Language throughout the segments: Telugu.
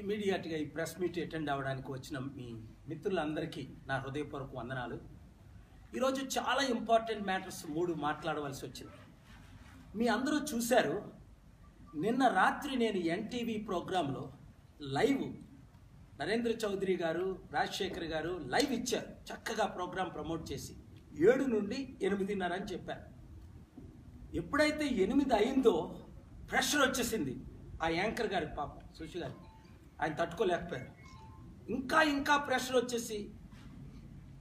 ఇమీడియట్గా ఈ ప్రెస్ మీట్ అటెండ్ అవ్వడానికి వచ్చిన మీ మిత్రులందరికీ నా హృదయపూర్వక వందనాలు. ఈరోజు చాలా ఇంపార్టెంట్ మ్యాటర్స్ మూడు మాట్లాడవలసి వచ్చింది. మీ అందరూ చూశారు నిన్న రాత్రి నేను ఎన్టీవీ ప్రోగ్రాంలో లైవ్ నరేంద్ర చౌదరి గారు రాజశేఖర్ గారు లైవ్ ఇచ్చారు. చక్కగా ప్రోగ్రాం ప్రమోట్ చేసి. ఏడు నుండి ఎనిమిదిన్నర అని చెప్పారు ఎప్పుడైతే ఎనిమిది అయిందో ప్రెషర్ వచ్చేసింది. ఆ యాంకర్ గారికి పాపం సుషి గారికి ఆయన తట్టుకోలేకపోయారు. ఇంకా ఇంకా ప్రెషర్ వచ్చేసి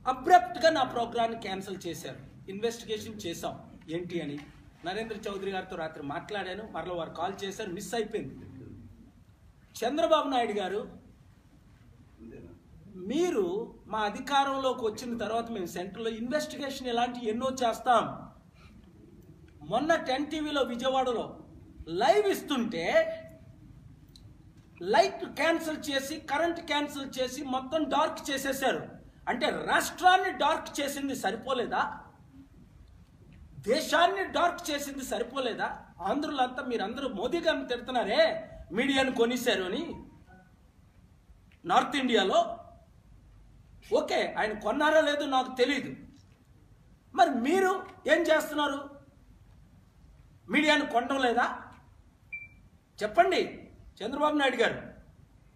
అబ్రప్ట్గా నా ప్రోగ్రాన్ని క్యాన్సిల్ చేశారు. ఇన్వెస్టిగేషన్ చేశాం. ఏంటి అని నరేంద్ర చౌదరి గారితో రాత్రి మాట్లాడాను. మరలా వారు కాల్ చేశారు. మిస్ అయిపోయింది. చంద్రబాబు నాయుడు గారు మీరు మా అధికారంలోకి వచ్చిన తర్వాత మేము సెంటర్లో ఇన్వెస్టిగేషన్ ఇలాంటివి ఎన్నో చేస్తాం. మొన్న టెన్ టీవీలో విజయవాడలో లైవ్ ఇస్తుంటే లైట్ క్యాన్సిల్ చేసి కరెంట్ క్యాన్సిల్ చేసి మొత్తం డార్క్ చేసేసారు అంటే రాష్ట్రాన్ని డార్క్ చేసింది సరిపోలేదా? దేశాన్ని డార్క్ చేసింది సరిపోలేదా? ఆంధ్రులంతా మీరందరూ మోదీ గారిని తిడుతున్నారే? మీడియాను కొనిశారు అని. నార్త్ ఇండియాలో ఓకే ఆయన కొన్నారో లేదో నాకు తెలియదు మరి మీరు ఏం చేస్తున్నారు? మీడియాను కొనడం లేదా? చెప్పండి చంద్రబాబు నాయుడు గారు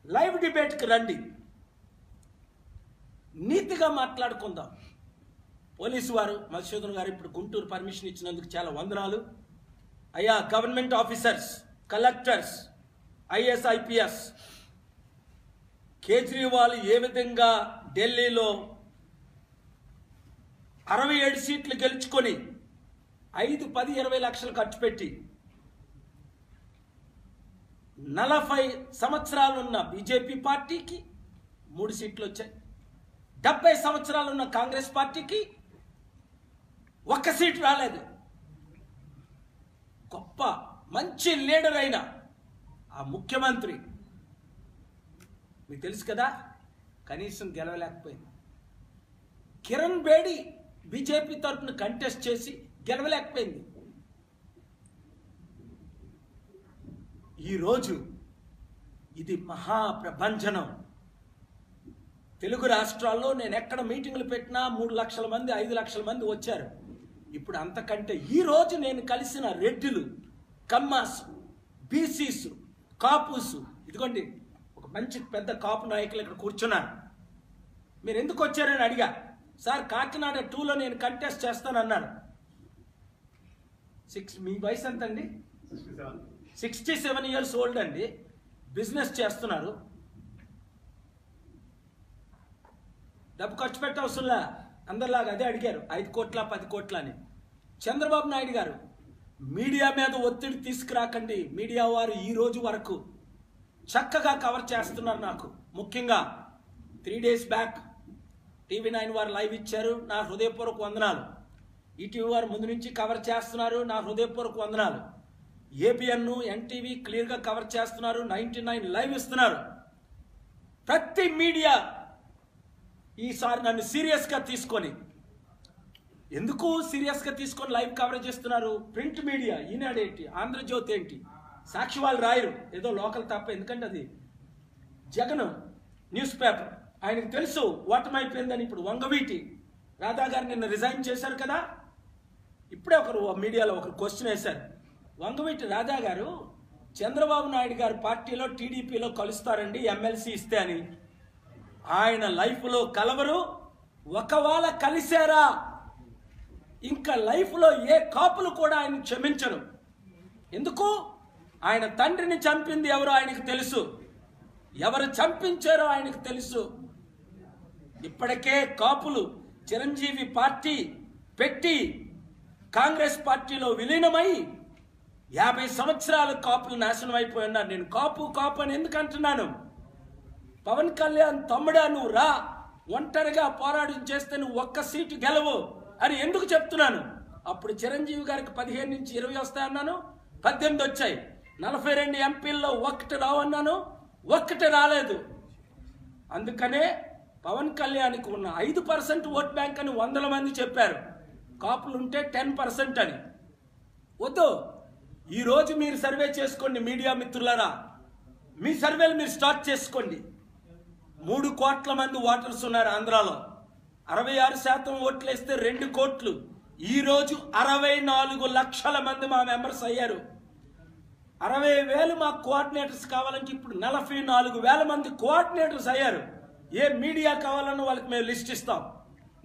లైవ్ డిబేట్కి రండి. నీతిగా మాట్లాడుకుందాం. పోలీసు వారు మధుసూదన్ గారు ఇప్పుడు గుంటూరు పర్మిషన్ ఇచ్చినందుకు చాలా వందనాలు. అయ్యా government officers collectors IAS IPS Kejriwal ఏ విధంగా ఢిల్లీలో అరవై ఏడు సీట్లు గెలుచుకొని ఐదు పది ఇరవై లక్షలు ఖర్చు పెట్టి నలభై సంవత్సరాలున్న బీజేపీ పార్టీకి మూడు సీట్లు వచ్చాయి. డెబ్బై సంవత్సరాలున్న కాంగ్రెస్ పార్టీకి ఒక్క సీటు రాలేదు. గొప్ప మంచి లీడర్ అయిన ఆ ముఖ్యమంత్రి మీకు తెలుసు కదా? కనీసం గెలవలేకపోయింది. కిరణ్ బేడి బీజేపీ తరఫున కంటెస్ట్ చేసి గెలవలేకపోయింది. ఈరోజు ఇది మహాప్రభంజనం. తెలుగు రాష్ట్రాల్లో నేను ఎక్కడ మీటింగ్లు పెట్టినా మూడు లక్షల మంది ఐదు లక్షల మంది వచ్చారు. ఇప్పుడు అంతకంటే ఈరోజు నేను కలిసిన రెడ్డిలు కమ్మాస్ బీసీస్ కాపుస్ ఇదిగోండి మంచి పెద్ద కాపు నాయకులు ఇక్కడ కూర్చున్నారు. మీరు ఎందుకు వచ్చారని అడిగా. సార్ కాకినాడ టూలో నేను కంటెస్ట్ చేస్తానన్నాను సిక్స్ మీ వయసు ఎంత అండి సిక్స్టీ సెవెన్ ఇయర్స్ ఓల్డ్ అండి. బిజినెస్ చేస్తున్నారు. డబ్బు ఖర్చు పెట్టవసరంలా అందరిలాగా అదే అడిగారు. ఐదు కోట్ల పది కోట్ల అని. చంద్రబాబు నాయుడు గారు మీడియా మీద ఒత్తిడి తీసుకురాకండి. మీడియా వారు ఈ రోజు వరకు చక్కగా కవర్ చేస్తున్నారు నాకు. ముఖ్యంగా three days back TV nine వారు లైవ్ ఇచ్చారు. నా హృదయపూర్వక వందనాలు. ఈటీవీ వారు ముందు నుంచి కవర్ చేస్తున్నారు. నా హృదయపూర్వక వందనాలు. ఏబిఎన్ ఎన్టీవీ క్లియర్గా కవర్ చేస్తున్నారు. నైన్టీ నైన్ లైవ్ ఇస్తున్నారు. ప్రతి మీడియా ఈసారి నన్ను సీరియస్గా తీసుకొని ఎందుకు సీరియస్గా తీసుకొని లైవ్ కవరేజ్ చేస్తున్నారు? ప్రింట్ మీడియా ఈనాడు ఏంటి ఆంధ్రజ్యోతి ఏంటి? సాక్షి వాళ్ళు రాయరు. ఏదో లోకల్ తప్ప ఎందుకంటే అది జగన్ న్యూస్ పేపర్. ఆయనకు తెలుసు ఓటమైపోయిందని ఇప్పుడు వంగవీటి రాధా గారు నిన్న రిజైన్ చేశారు కదా? ఇప్పుడే ఒకరు మీడియాలో ఒకరు క్వశ్చన్ వేశారు. వంగవీటి రాధా గారు చంద్రబాబు నాయుడు గారి పార్టీలో టీడీపీలో కలుస్తారండి ఎమ్మెల్సీ ఇస్తే అని. ఆయన లైఫ్లో కలవరు ఒకవేళ కలిశారా ఇంకా లైఫ్లో ఏ కాపులు కూడా ఆయన క్షమించరు. ఎందుకు? ఆయన తండ్రిని చంపింది ఎవరో ఆయనకు తెలుసు. ఎవరు చంపించారో ఆయనకు తెలుసు. ఇప్పటికే కాపులు చిరంజీవి పార్టీ పెట్టి కాంగ్రెస్ పార్టీలో విలీనమై యాభై సంవత్సరాల కాపులు నాశనం అయిపోయి ఉన్నారు. నేను కాపు కాపు అని ఎందుకు అంటున్నాను? పవన్ కళ్యాణ్ తమ్ముడా నువ్వు రా. ఒంటరిగా పోరాటం చేస్తే నువ్వు ఒక్క సీటు గెలవు అని ఎందుకు చెప్తున్నాను? అప్పుడు చిరంజీవి గారికి పదిహేను నుంచి ఇరవై వస్తాయన్నాను. పద్దెనిమిది వచ్చాయి. నలభై రెండు ఎంపీల్లో ఒక్కటి రావన్నాను ఒక్కటి రాలేదు. అందుకనే పవన్ కళ్యాణ్కి ఉన్న ఐదు పర్సెంట్ ఓట్ బ్యాంక్ అని వందల మంది చెప్పారు. కాపులు ఉంటే టెన్ పర్సెంట్ అని. వద్దు ఈరోజు మీరు సర్వే చేసుకోండి మీడియా మిత్రులారా. మీ సర్వేలు మీరు స్టార్ట్ చేసుకోండి. మూడు కోట్ల మంది ఓటర్స్ ఉన్నారు ఆంధ్రాలో. అరవై ఆరు శాతం ఓట్లు వేస్తే రెండు కోట్లు. ఈరోజు అరవై నాలుగు లక్షల మంది మా మెంబర్స్ అయ్యారు. అరవై వేలు మా కోఆర్డినేటర్స్ కావాలంటే ఇప్పుడు నలభై నాలుగు వేల మంది కోఆర్డినేటర్స్ అయ్యారు. ఏ మీడియా కావాలన్నా వాళ్ళకి మేము లిస్ట్ ఇస్తాం.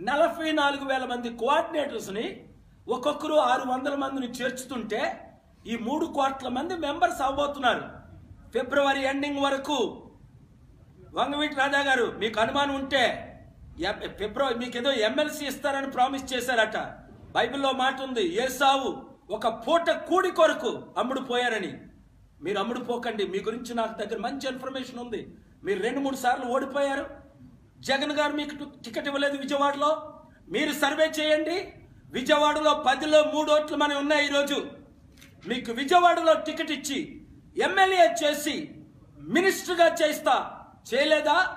నలభై నాలుగు వేల మంది కోఆర్డినేటర్స్ని ఒక్కొక్కరు ఆరు వందల మందిని చేర్చుతుంటే ఈ మూడు కోట్ల మంది మెంబర్స్ అవ్వబోతున్నారు. ఫిబ్రవరి ఎండింగ్ వరకు. వంగవీటి రాజా గారు మీకు అనుమానం ఉంటే ఎ- ఫిబ్రవరి మీకు ఏదో ఎమ్మెల్సీ ఇస్తారని ప్రామిస్ చేశారట. బైబిల్లో మాట ఉంది ఏసావు ఒక పూట కూడి కొరకు అమ్ముడు పోయారని. మీరు అమ్ముడు పోకండి. మీ గురించి నాకు దగ్గర మంచి ఇన్ఫర్మేషన్ ఉంది. మీరు రెండు మూడు సార్లు ఓడిపోయారు. జగన్ గారు మీకు టికెట్ ఇవ్వలేదు విజయవాడలో. మీరు సర్వే చేయండి. విజయవాడలో పదిలో మూడు ఓట్లు మనవి ఉన్నాయి ఈరోజు. మీకు విజయవాడలో టికెట్ ఇచ్చి ఎమ్మెల్యే చేసి మినిస్టర్గా చేస్తా. చేయలేదా?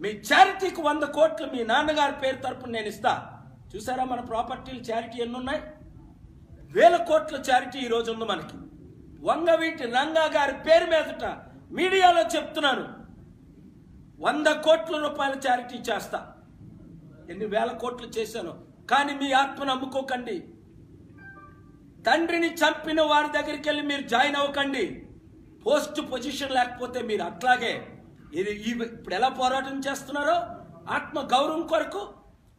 మీ చారిటీకి వంద కోట్లు మీ నాన్నగారి పేరు తరపున నేను ఇస్తా. చూసారా మన ప్రాపర్టీలు చారిటీ ఎన్నున్నాయి వేల కోట్ల చారిటీ ఈ రోజు ఉంది మనకి. వంగవీటి రంగా గారి పేరు మీదట మీడియాలో చెప్తున్నాను. వంద కోట్ల రూపాయల చారిటీ చేస్తా. ఎన్ని వేల కోట్లు చేశాను. కానీ మీ ఆత్మను అమ్ముకోకండి తండ్రిని చంపిన వారి దగ్గరికి వెళ్ళి మీరు జాయిన్ అవ్వకండి. పోస్ట్ పొజిషన్ లేకపోతే మీరు అట్లాగే ఇది ఇప్పుడు ఎలా పోరాటం చేస్తున్నారో ఆత్మ గౌరవం కొరకు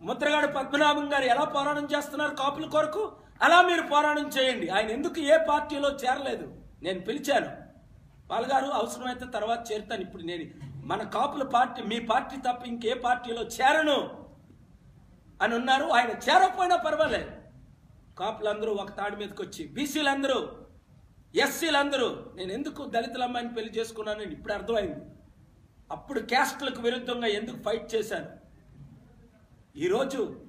ముద్రగాడ పద్మనాభం గారు ఎలా పోరాటం చేస్తున్నారు కాపుల కొరకు అలా మీరు పోరాటం చేయండి. ఆయన ఎందుకు ఏ పార్టీలో చేరలేదు? నేను పిలిచాను. పాల్గారు అవసరమైతే తర్వాత చేరుతాను. ఇప్పుడు నేను మన కాపుల పార్టీ మీ పార్టీ తప్ప ఇంకే పార్టీలో చేరను అని ఉన్నారు. ఆయన చేరకపోయినా పర్వాలేదు. కాపులందరూ ఒక తాడి మీదకి వచ్చి బీసీలందరూ ఎస్సీలందరూ నేను ఎందుకు దళితుల అమ్మాయిని పెళ్ళి చేసుకున్నానని ఇప్పుడు అర్థమైంది. అప్పుడు క్యాస్ట్లకు విరుద్ధంగా ఎందుకు ఫైట్ చేశాను ఈరోజు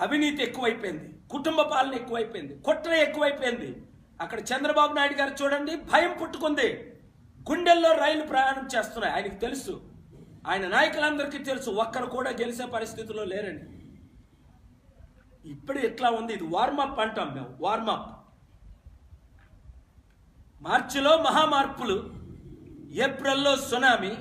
అవినీతి ఎక్కువైపోయింది. కుటుంబ పాలన ఎక్కువైపోయింది. కుట్ర ఎక్కువైపోయింది. అక్కడ చంద్రబాబు నాయుడు గారు చూడండి భయం పుట్టుకుంది. గుండెల్లో రైలు ప్రయాణం చేస్తున్నాయి. ఆయనకు తెలుసు. ఆయన నాయకులందరికీ తెలుసు. ఒక్కరు కూడా గెలిచే పరిస్థితిలో లేరండి. ఇప్పుడు ఇట్లా ఉంది? ఇది వార్మప్ అంటాం మేము. వార్మప్. మార్చిలో మహామార్పులు ఏప్రిల్లో సునామీ.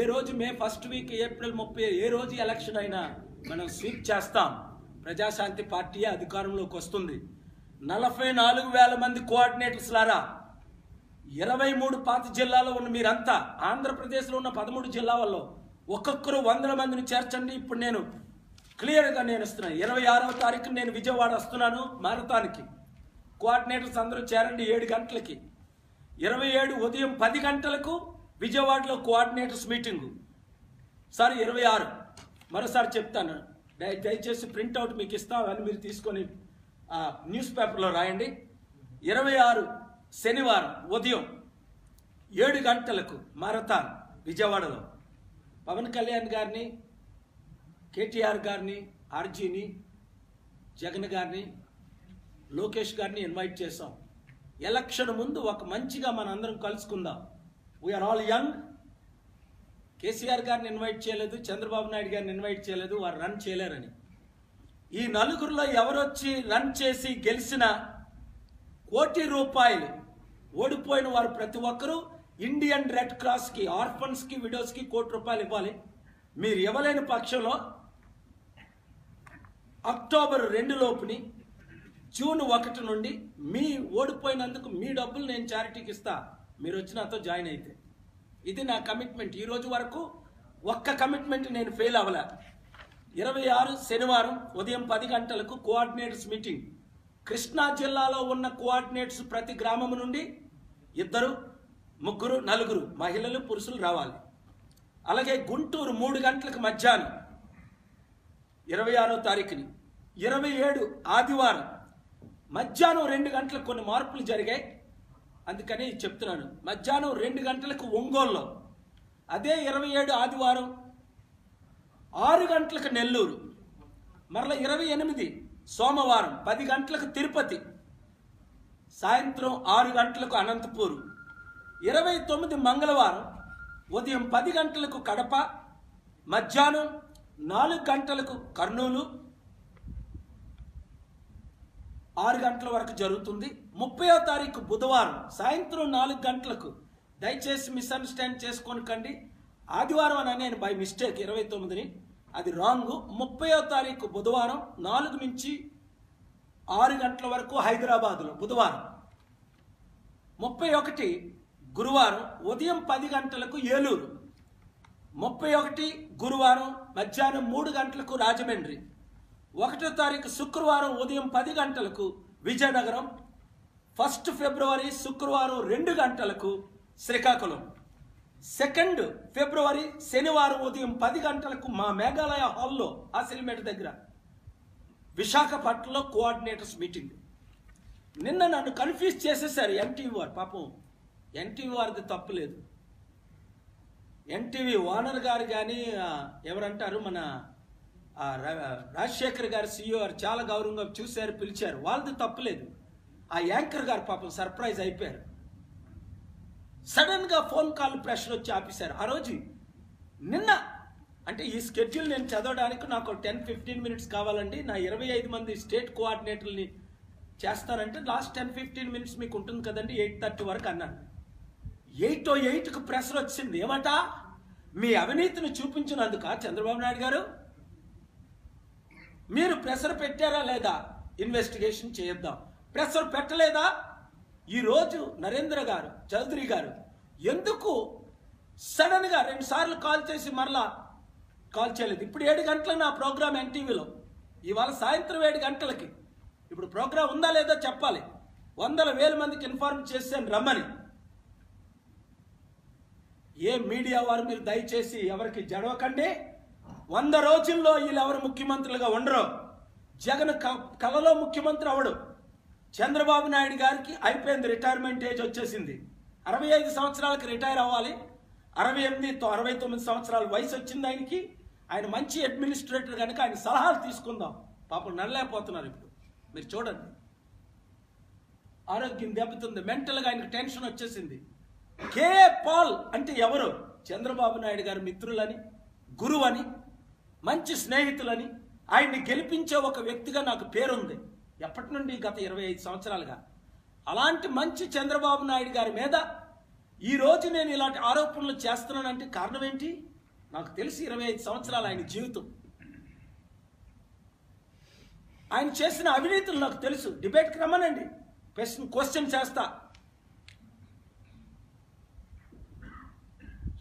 ఏ రోజు మే ఫస్ట్ వీక్ ఏప్రిల్ ముప్పై ఏ రోజు ఎలక్షన్ అయినా మనం స్వీప్ చేస్తాం. ప్రజాశాంతి పార్టీ అధికారంలోకి వస్తుంది. నలభై నాలుగు వేల మంది కోఆర్డినేటర్స్ లారా ఇరవై మూడు పాత జిల్లాలో ఉన్న మీరంతా ఆంధ్రప్రదేశ్లో ఉన్న పదమూడు జిల్లాలలో ఒక్కొక్కరు వందల మందిని చేర్చండి. ఇప్పుడు నేను క్లియర్గా నేను ఇస్తున్నాను ఇరవై ఆరవ తారీఖు నేను విజయవాడ వస్తున్నాను మారతానికి. కోఆర్డినేటర్స్ అందరూ చేరండి ఏడు గంటలకి. ఇరవై ఏడు ఉదయం పది గంటలకు విజయవాడలో కోఆర్డినేటర్స్ మీటింగు. సారీ ఇరవై ఆరు. మరోసారి చెప్తాను. దయచేసి ప్రింట్అవుట్ మీకు ఇస్తాం అని మీరు తీసుకొని ఆ, న్యూస్ పేపర్లో రాయండి. ఇరవై ఆరు శనివారం ఉదయం ఏడు గంటలకు మారథాన్ విజయవాడలో పవన్ కళ్యాణ్ గారిని కేటీఆర్ గారిని ఆర్జీని జగన్ గారిని లోకేష్ గారిని ఇన్వైట్ చేశాం. ఎలక్షన్ ముందు ఒక మంచిగా మనందరం కలుసుకుందాం. వీఆర్ ఆల్ యంగ్ కేసీఆర్ గారిని ఇన్వైట్ చేయలేదు చంద్రబాబు నాయుడు గారిని ఇన్వైట్ చేయలేదు వారు రన్ చేయలేరని. ఈ నలుగురిలో ఎవరొచ్చి రన్ చేసి గెలిచిన కోటి రూపాయలు ఓడిపోయిన వారు ప్రతి ఒక్కరూ ఇండియన్ రెడ్ క్రాస్కి ఆర్ఫన్స్కి విడోస్కి కోటి రూపాయలు ఇవ్వాలి. మీరు ఇవ్వలేని పక్షంలో అక్టోబర్ రెండు లోపుని జూన్ ఒకటి నుండి మీ ఓడిపోయినందుకు మీ డబ్బులు నేను చారిటీకి ఇస్తా. మీరు వచ్చి నాతో జాయిన్ అయితే. ఇది నా కమిట్మెంట్ ఈ రోజు వరకు ఒక్క కమిట్మెంట్ నేను ఫెయిల్ అవ్వలే. ఇరవై ఆరు శనివారం ఉదయం పది గంటలకు కోఆర్డినేటర్స్ మీటింగ్ కృష్ణా జిల్లాలో ఉన్న కోఆర్డినేటర్స్ ప్రతి గ్రామం నుండి ఇద్దరు ముగ్గురు నలుగురు మహిళలు పురుషులు రావాలి. అలాగే గుంటూరు మూడు గంటలకు మధ్యాహ్నం ఇరవై ఆరో తారీఖుని. ఇరవై ఏడు ఆదివారం మధ్యాహ్నం రెండు గంటలకు కొన్ని మార్పులు జరిగాయి. అందుకని చెప్తున్నాను. మధ్యాహ్నం రెండు గంటలకు ఒంగోలులో అదే ఇరవై ఏడు ఆదివారం ఆరు గంటలకు నెల్లూరు మరలా ఇరవై ఎనిమిది సోమవారం పది గంటలకు తిరుపతి సాయంత్రం ఆరు గంటలకు అనంతపూర్ ఇరవై తొమ్మిది మంగళవారం ఉదయం పది గంటలకు కడప మధ్యాహ్నం నాలుగు గంటలకు కర్నూలు ఆరు గంటల వరకు జరుగుతుంది. ముప్పయో తారీఖు బుధవారం సాయంత్రం నాలుగు గంటలకు దయచేసి మిస్అండర్స్టాండ్ చేసుకోనికండి. ఆదివారం అని నేను బై మిస్టేక్ ఇరవై తొమ్మిదిని. అది రాంగ్. ముప్పయో తారీఖు బుధవారం నాలుగు నుంచి ఆరు గంటల వరకు హైదరాబాదులో బుధవారం. ముప్పై ఒకటి గురువారం ఉదయం పది గంటలకు ఏలూరు. ముప్పై ఒకటి గురువారం మధ్యాహ్నం మూడు గంటలకు రాజమండ్రి. ఒకటో తారీఖు శుక్రవారం ఉదయం పది గంటలకు విజయనగరం ఫస్ట్ ఫిబ్రవరి శుక్రవారం రెండు గంటలకు శ్రీకాకుళం. సెకండ్ ఫిబ్రవరి శనివారం ఉదయం పది గంటలకు మా మేఘాలయ హాల్లో ఆసిల్మేట్ దగ్గర విశాఖపట్నంలో కోఆర్డినేటర్స్ మీటింగ్. నిన్న నన్ను కన్ఫ్యూజ్ చేసేసారు ఎన్టీవీఆర్ పాపం ఎన్టీవీఆర్ది తప్పులేదు ఎన్టీవీ ఓనర్ గారు కానీ ఎవరంటారు మన రాజశేఖర్ గారు సీఈఓ గారు చాలా గౌరవంగా చూశారు పిలిచారు. వాళ్ళది తప్పులేదు. ఆ యాంకర్ గారు పాపం సర్ప్రైజ్ అయిపోయారు. సడన్గా ఫోన్ కాల్ ప్రెషర్ వచ్చి ఆపేశారు. ఆ రోజు నిన్న అంటే ఈ స్కెడ్యూల్ నేను చదవడానికి నాకు టెన్ ఫిఫ్టీన్ మినిట్స్ కావాలండి. నా ఇరవై ఐదు మంది స్టేట్ కోఆర్డినేటర్ని చేస్తానంటే లాస్ట్ టెన్ ఫిఫ్టీన్ మినిట్స్ మీకు ఉంటుంది కదండి ఎయిట్ థర్టీ వరకు అన్నాను. ఎయిట్ ఓ ఎయిట్కి ప్రెషర్ వచ్చింది. ఏమట? మీ అవినీతిని చూపించినందుక చంద్రబాబు నాయుడు గారు? మీరు ప్రెషర్ పెట్టారా లేదా? ఇన్వెస్టిగేషన్ చేద్దాం. ప్రెషర్ పెట్టలేదా? ఈరోజు నరేంద్ర గారు చౌదరి గారు ఎందుకు సడన్గా రెండుసార్లు రెండు సార్లు కాల్ చేసి మరలా కాల్ చేయలేదు? ఇప్పుడు ఏడు గంటల నా ప్రోగ్రామ్ ఎన్టీవీలో. ఇవాళ సాయంత్రం ఏడు గంటలకి. ఇప్పుడు ప్రోగ్రాం ఉందా లేదో చెప్పాలి. వందల వేల మందికి ఇన్ఫార్మ్ చేశాను రమ్మని. ఏ మీడియా వారు మీరు దయచేసి ఎవరికి జడవకండి. వంద రోజుల్లో వీళ్ళు ఎవరు ముఖ్యమంత్రులుగా ఉండరు. జగన్ క- కలలో ముఖ్యమంత్రి అవడు చంద్రబాబు నాయుడు గారికి అయిపోయింది రిటైర్మెంట్ ఏజ్ వచ్చేసింది. అరవై ఐదు సంవత్సరాలకు రిటైర్ అవ్వాలి. అరవై ఎనిమిది అరవై తొమ్మిది సంవత్సరాల వయసు వచ్చింది ఆయనకి. ఆయన మంచి అడ్మినిస్ట్రేటర్ కనుక ఆయన సలహాలు తీసుకుందాం. పాపం నడలేకపోతున్నారు ఇప్పుడు. మీరు చూడండి. ఆరోగ్యం దెబ్బతుంది. మెంటల్గా ఆయనకు టెన్షన్ వచ్చేసింది. కే పాల్ అంటే ఎవరు? చంద్రబాబు నాయుడు గారి మిత్రులని గురువని మంచి స్నేహితులని ఆయన్ని గెలిపించే ఒక వ్యక్తిగా నాకు పేరుంది. ఎప్పటి నుండి గత ఇరవై ఐదు సంవత్సరాలుగా? అలాంటి మంచి చంద్రబాబు నాయుడు గారి మీద ఈ రోజు నేను ఇలాంటి ఆరోపణలు చేస్తున్నానంటే కారణం ఏంటి? నాకు తెలిసి ఇరవై ఐదు సంవత్సరాలు ఆయన జీవితం. ఆయన చేసిన అవినీతులు నాకు తెలుసు. డిబేట్కి రమ్మనండి. క్వశ్చన్ క్వశ్చన్ చేస్తా.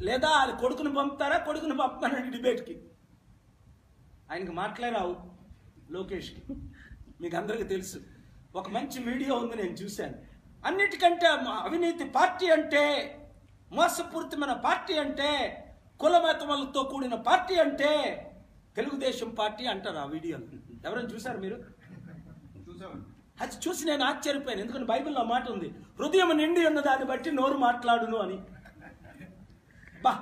లేదా అది కొడుకుని పంపుతారా? కొడుకుని పంపుతానండి డిబేట్కి. ఆయనకి మాటలే రావు. లోకేష్కి మీకు అందరికీ తెలుసు. ఒక మంచి వీడియో ఉంది నేను చూశాను. అన్నిటికంటే మా అవినీతి పార్టీ అంటే మోసపూరితమైన పార్టీ అంటే కులమతములతో కూడిన పార్టీ అంటే తెలుగుదేశం పార్టీ అంటారు ఆ వీడియోలో. ఎవరైనా చూశారు మీరు? అది చూసి నేను ఆశ్చర్యపోయాను. ఎందుకంటే బైబిల్లో మాట ఉంది హృదయం నిండి ఉన్న దాన్ని బట్టి నోరు మాట్లాడును అని. బా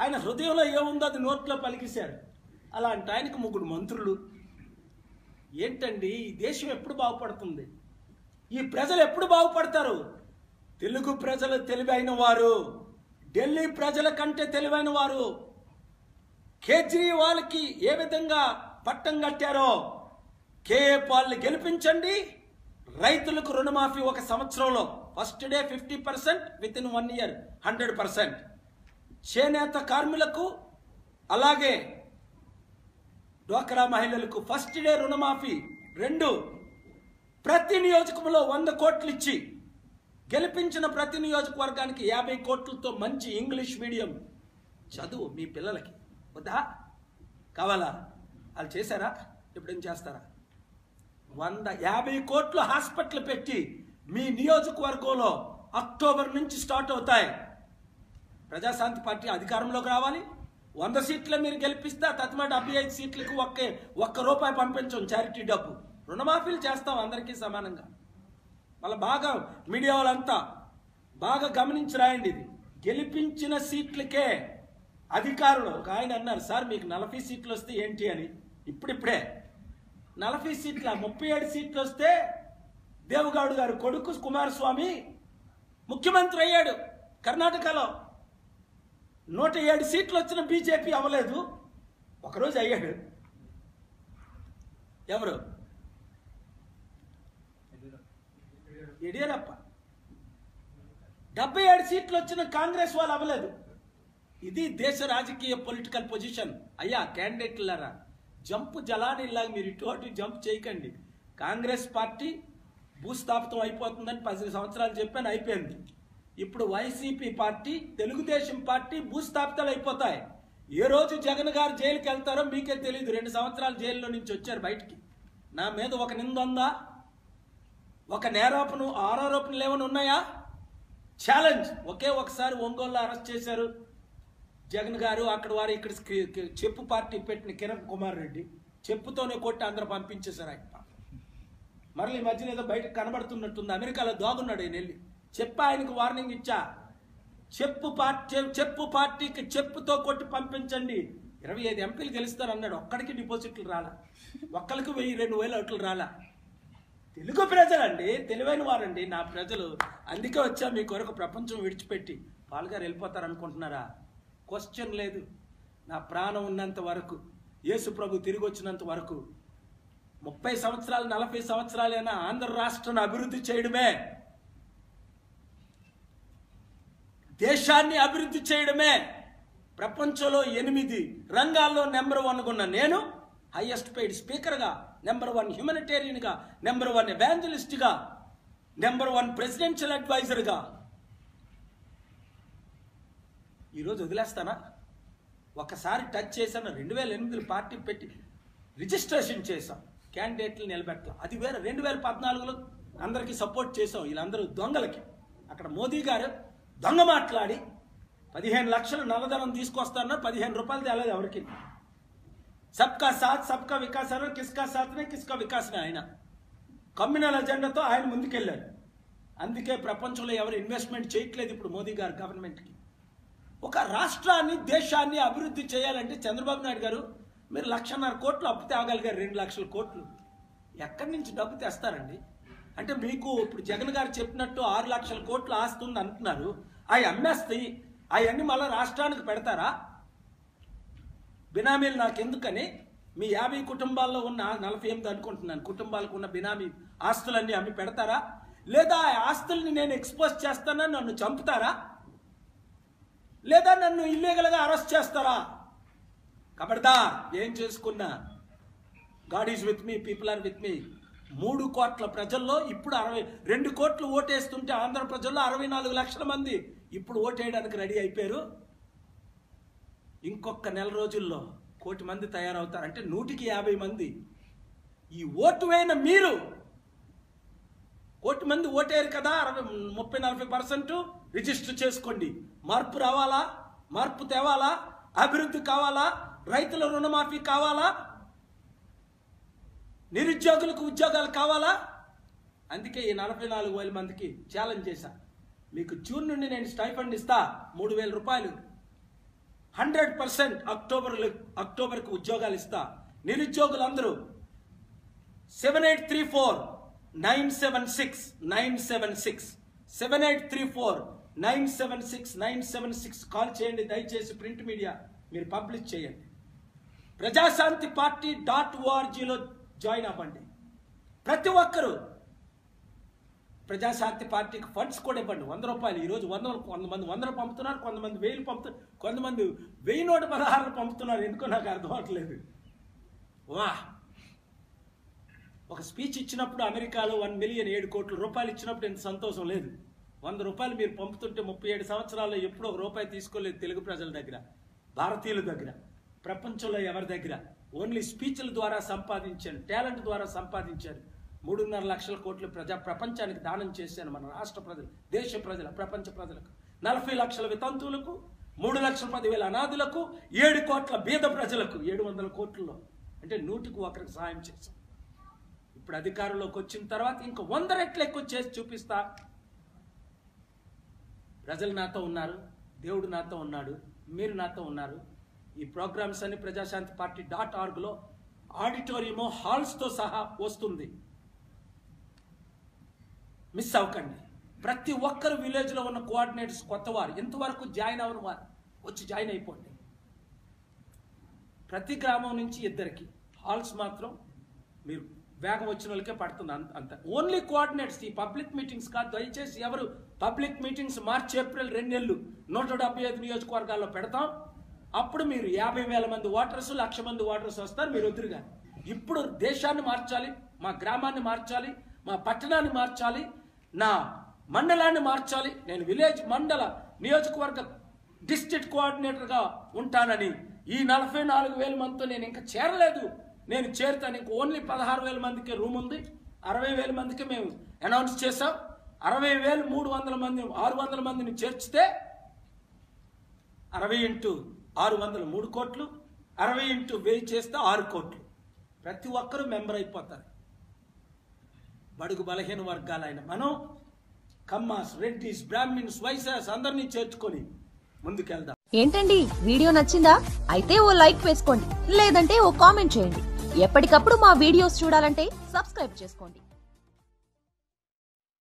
ఆయన హృదయంలో ఏముందో అది నోట్లో పలికిశాడు అలాంటి ఆయనకు ముగ్గురు మంత్రులు. ఏంటండి ఈ దేశం ఎప్పుడు బాగుపడుతుంది? ఈ ప్రజలు ఎప్పుడు బాగుపడతారు? తెలుగు ప్రజలు తెలివైన వారు ఢిల్లీ ప్రజల కంటే తెలివైన వారు కేజ్రీవాల్కి ఏ విధంగా పట్టం కట్టారో కేఏ పాల్ని గెలిపించండి. రైతులకు రుణమాఫీ ఒక సంవత్సరంలో first day fifty percent within one year hundred percent. చేనేత కార్మికులకు అలాగే డ్వాక్రా మహిళలకు ఫస్ట్ డే రుణమాఫీ. రెండు ప్రతి నియోజకంలో వంద కోట్లు ఇచ్చి గెలిపించిన ప్రతి నియోజకవర్గానికి యాభై కోట్లతో మంచి ఇంగ్లీష్ మీడియం. చదువు మీ పిల్లలకి. వద్దా? కావాలా? వాళ్ళు చేశారా? ఇప్పుడేం చేస్తారా? వంద యాభై కోట్లు హాస్పిటల్ పెట్టి మీ నియోజకవర్గంలో అక్టోబర్ నుంచి స్టార్ట్ అవుతాయి. ప్రజాశాంతి పార్టీ అధికారంలోకి రావాలి. వంద సీట్లు మీరు గెలిపిస్తే ఆ తత్మ డెబ్బై ఐదు సీట్లకు ఒక్క ఒక్క రూపాయి పంపించం చారిటీ డబ్బు. రుణమాఫీలు చేస్తాం అందరికీ సమానంగా. మళ్ళీ బాగా మీడియా వాళ్ళంతా బాగా గమనించి రాయండి ఇది. గెలిపించిన సీట్లకే అధికారులు ఒక ఆయన అన్నారు సార్ మీకు నలభై సీట్లు వస్తే ఏంటి అని. ఇప్పుడిప్పుడే. నలభై సీట్ల ముప్పై ఏడు సీట్లు వస్తే దేవగాడు గారు కొడుకు కుమారస్వామి ముఖ్యమంత్రి అయ్యాడు కర్ణాటకలో. నూట ఏడు సీట్లు వచ్చిన బీజేపీ అవ్వలేదు. ఒకరోజు అయ్యాడు. ఎవరు? యడియూరప్ప. డెబ్బై ఏడు సీట్లు వచ్చిన కాంగ్రెస్ వాళ్ళు అవ్వలేదు. ఇది దేశ రాజకీయ పొలిటికల్ పొజిషన్. అయ్యా క్యాండిడేట్లారా? జంప్ జలానిలాగా మీరు ఇటు అటు జంప్ చేయకండి. కాంగ్రెస్ పార్టీ భూస్థాపితం అయిపోతుందని పది సంవత్సరాలు చెప్పాను అయిపోయింది. ఇప్పుడు వైసీపీ పార్టీ తెలుగుదేశం పార్టీ భూస్థాపితాలు అయిపోతాయి ఏ రోజు జగన్ గారు జైలుకి వెళ్తారో మీకే తెలియదు రెండు సంవత్సరాలు జైల్లో నుంచి వచ్చారు బయటికి. నా మీద ఒక నింద ఉందా? ఒక నేరాపను ఆరోపణలు ఏమైనా ఉన్నాయా? ఛాలెంజ్ ఒకే ఒకసారి ఒంగోలు అరెస్ట్ చేశారు. జగన్ గారు అక్కడ వారు ఇక్కడ చెప్పు పార్టీ పెట్టిన కిరణ్ కుమార్ రెడ్డి. చెప్పుతోనే కొట్టి అందరు పంపించేశారు ఆయన. మరల ఈ మధ్యన ఏదో బయటకు కనబడుతున్నట్టుంది. అమెరికాలో దాగున్నాడు ఆయన వెళ్ళి. చెప్పి ఆయనకు వార్నింగ్ ఇచ్చా. చెప్పు పార్టీ చెప్పు పార్టీకి చెప్పుతో కొట్టి పంపించండి. ఇరవై ఐదు ఎంపీలు గెలుస్తారు అన్నాడు. ఒక్కడికి డిపాజిట్లు రాలా. ఒక్కరికి వెయ్యి రెండు వేలు ఓట్లు రాలా. తెలుగు ప్రజలండి తెలివైన వారండి. నా ప్రజలు అందుకే వచ్చా మీ కొరకు ప్రపంచం విడిచిపెట్టి. పాలుగారు వెళ్ళిపోతారు అనుకుంటున్నారా క్వశ్చన్ లేదు. నా ప్రాణం ఉన్నంత వరకు యేసు ప్రభు తిరిగి వచ్చినంత వరకు ముప్పై సంవత్సరాలు నలభై సంవత్సరాలైనా ఆంధ్ర రాష్ట్రాన్ని అభివృద్ధి చేయడమే దేశాన్ని అభివృద్ధి చేయడమే ప్రపంచంలో ఎనిమిది రంగాల్లో నెంబర్ వన్ ఉన్న నేను హైయెస్ట్ పెయిడ్ స్పీకర్గా నెంబర్ వన్ హ్యూమనిటేరియన్గా నెంబర్ వన్ ఎవాంజలిస్ట్గా నెంబర్ వన్ ప్రెసిడెన్షియల్ అడ్వైజర్గా ఈరోజు వదిలేస్తానా? ఒకసారి టచ్ చేశాను రెండు వేల ఎనిమిదిలో పార్టీ పెట్టి రిజిస్ట్రేషన్ చేశాం. క్యాండిడేట్లు నిలబెట్టాం అది వేరే రెండు వేల పద్నాలుగులో అందరికీ సపోర్ట్ చేసాం వీళ్ళందరూ దొంగలకి. అక్కడ మోదీ గారు దొంగ మాట్లాడి పదిహేను లక్షలు నల్లధనం తీసుకొస్తారన్నారు పదిహేను రూపాయలు తేలేదు ఎవరికి? సబ్కా సాత్ సబ్కా వికాస్ అన్నారు కిస్కా సాత్నే కిస్కా వికాస్నే ఆయన. కమ్యూనల్ అజెండాతో ఆయన ముందుకెళ్ళారు అందుకే ప్రపంచంలో ఎవరు ఇన్వెస్ట్మెంట్ చేయట్లేదు ఇప్పుడు మోదీ గారు గవర్నమెంట్కి. ఒక రాష్ట్రాన్ని దేశాన్ని అభివృద్ధి చేయాలంటే చంద్రబాబు నాయుడు గారు మీరు లక్షన్నర కోట్లు అప్పు తేగలిగారు రెండు లక్షల కోట్లు. ఎక్కడి నుంచి డబ్బు తెస్తారండి? అంటే మీకు ఇప్పుడు జగన్ గారు చెప్పినట్టు ఆరు లక్షల కోట్లు ఆస్తుంది ఉంది అంటున్నారు. అవి అమ్మేస్తాయి. అవన్నీ మళ్ళీ రాష్ట్రానికి పెడతారా? బినామీలు నాకు ఎందుకని మీ యాభై కుటుంబాల్లో ఉన్న నలభై ఎనిమిది అనుకుంటున్నాను. కుటుంబాలకు ఉన్న బినామీ ఆస్తులన్నీ అమ్మి పెడతారా? లేదా ఆ ఆస్తుల్ని నేను ఎక్స్పోజ్ చేస్తానా? నన్ను చంపుతారా? లేదా నన్ను ఇల్లీగల్గా అరెస్ట్ చేస్తారా? కబడదా ఏం చేసుకున్నా? God is with me people are with me మూడు కోట్ల ప్రజల్లో ఇప్పుడు అరవై రెండు కోట్లు ఓటేస్తుంటే ఆంధ్ర ప్రజల్లో అరవై నాలుగు లక్షల మంది ఇప్పుడు ఓటేయడానికి రెడీ అయిపోయారు. ఇంకొక నెల రోజుల్లో కోటి మంది తయారవుతారు. అంటే నూటికి యాభై మంది. ఈ ఓటు వేయిన మీరు కోటి మంది ఓటేరు కదా అరవై ముప్పై నలభై పర్సెంట్ రిజిస్టర్ చేసుకోండి. మార్పు రావాలా? మార్పు తేవాలా? అభివృద్ధి కావాలా? రైతుల రుణమాఫీ కావాలా? నిరుద్యోగులకు ఉద్యోగాలు కావాలా? అందుకే ఈ నలభై నాలుగు వేల మందికి ఛాలెంజ్ చేశాను మీకు జూన్ నుండి నేను స్టైఫండ్ ఇస్తా మూడు వేల రూపాయలు. హండ్రెడ్ పర్సెంట్ అక్టోబర్ అక్టోబర్కి ఉద్యోగాలు ఇస్తా. నిరుద్యోగులందరూ seven eight three four nine seven six nine seven six. Seven eight three four nine seven six nine seven six. Call చేయండి దయచేసి ప్రింట్ మీడియా మీరు పబ్లిష్ చేయండి. ప్రజాశాంతి పార్టీ డాట్ ఓఆర్జీలో జాయిన్ అవ్వండి. ప్రతి ఒక్కరూ ప్రజాశాంతి పార్టీకి ఫండ్స్ కూడా ఇవ్వండి. వంద రూపాయలు ఈరోజు వంద కొంతమంది వందలు పంపుతున్నారు కొంతమంది వేలు పంపుతున్నారు కొంతమంది వెయ్యి నూట పదహారులు పంపుతున్నారు. ఎందుకో నాకు అర్థం అవట్లేదు. వా! ఒక స్పీచ్ ఇచ్చినప్పుడు అమెరికాలో వన్ మిలియన్ ఏడు కోట్ల రూపాయలు ఇచ్చినప్పుడు ఎంత సంతోషం లేదు. వంద రూపాయలు మీరు పంపుతుంటే ముప్పై ఏడు సంవత్సరాల్లో ఎప్పుడూ ఒక రూపాయి తీసుకోలేదు తెలుగు ప్రజల దగ్గర భారతీయుల దగ్గర ప్రపంచంలో ఎవరి దగ్గర. ఓన్లీ స్పీచ్ల ద్వారా సంపాదించాను టాలెంట్ ద్వారా సంపాదించాను మూడున్నర లక్షల కోట్లు ప్రజా ప్రపంచానికి దానం చేశాను మన రాష్ట్ర ప్రజలు దేశ ప్రజల ప్రపంచ ప్రజలకు. నలభై లక్షల వితంతువులకు మూడు లక్షల పదివేల అనాథులకు ఏడు కోట్ల బీద ప్రజలకు ఏడు వందల కోట్లలో. అంటే నూటికి ఒకరికి సహాయం చేశాం. ఇప్పుడు అధికారంలోకి వచ్చిన తర్వాత ఇంకా వంద రెట్లు ఎక్కువ చేసి చూపిస్తా. ప్రజలు నాతో ఉన్నారు దేవుడు నాతో ఉన్నాడు మీరు నాతో ఉన్నారు. ఈ ప్రోగ్రామ్స్ అన్ని ప్రజాశాంతి పార్టీ డాట్ ఆర్గ్లో ఆడిటోరియం హాల్స్తో సహా వస్తుంది. మిస్ అవ్వకండి. ప్రతి ఒక్కరు విలేజ్లో ఉన్న కోఆర్డినేటర్స్ కొత్త వారు ఇంతవరకు జాయిన్ అవ్వని వారు వచ్చి జాయిన్ అయిపోండి. ప్రతి గ్రామం నుంచి ఇద్దరికి హాల్స్ మాత్రం మీరు వేగం వచ్చిన వాళ్ళకే పడుతుంది అంత అంత. ఓన్లీ కోఆర్డినేట్స్ ఈ పబ్లిక్ మీటింగ్స్ కాదు. దయచేసి ఎవరు పబ్లిక్ మీటింగ్స్ మార్చి ఏప్రిల్ రెండు నెలలు నూట డెబ్బై ఐదు నియోజకవర్గాల్లో పెడతాం. అప్పుడు మీరు యాభై వేల మంది ఓటర్స్ లక్ష మంది ఓటర్స్ వస్తారు మీరు వద్దురుగా ఇప్పుడు దేశాన్ని మార్చాలి మా గ్రామాన్ని మార్చాలి మా పట్టణాన్ని మార్చాలి నా మండలాన్ని మార్చాలి. నేను విలేజ్ మండల నియోజకవర్గ డిస్ట్రిక్ట్ కోఆర్డినేటర్గా ఉంటానని ఈ నలభై నాలుగు వేల మందితో నేను ఇంకా చేరలేదు. నేను చేరుతాను. ఇంకా ఓన్లీ పదహారు వేల మందికి రూమ్ ఉంది. అరవై వేల మందికి మేము అనౌన్స్ చేసాం అరవై వేలు మూడు వందల మంది ఆరు వందల మందిని చేర్చితే అరవై ఇంటూ ఆరు వందల మూడు కోట్లు. అరవై ఇంటూ వెయ్యి చేస్తే ఆరు కోట్లు. ప్రతి ఒక్కరూ మెంబర్ అయిపోతారు. బడుగు బలహీన వర్గాలైన మనం కమ్మాస్ రెడ్డిస్ బ్రాహ్మిన్స్ వైశాస్ అందరినీ చేర్చుకొని ముందుకెళ్దాం. ఏంటండి? వీడియో నచ్చిందా? అయితే ఓ లైక్ వేసుకోండి. లేదంటే ఓ కామెంట్ చేయండి. ఎప్పటికప్పుడు మా వీడియోస్ చూడాలంటే సబ్స్క్రైబ్ చేసుకోండి.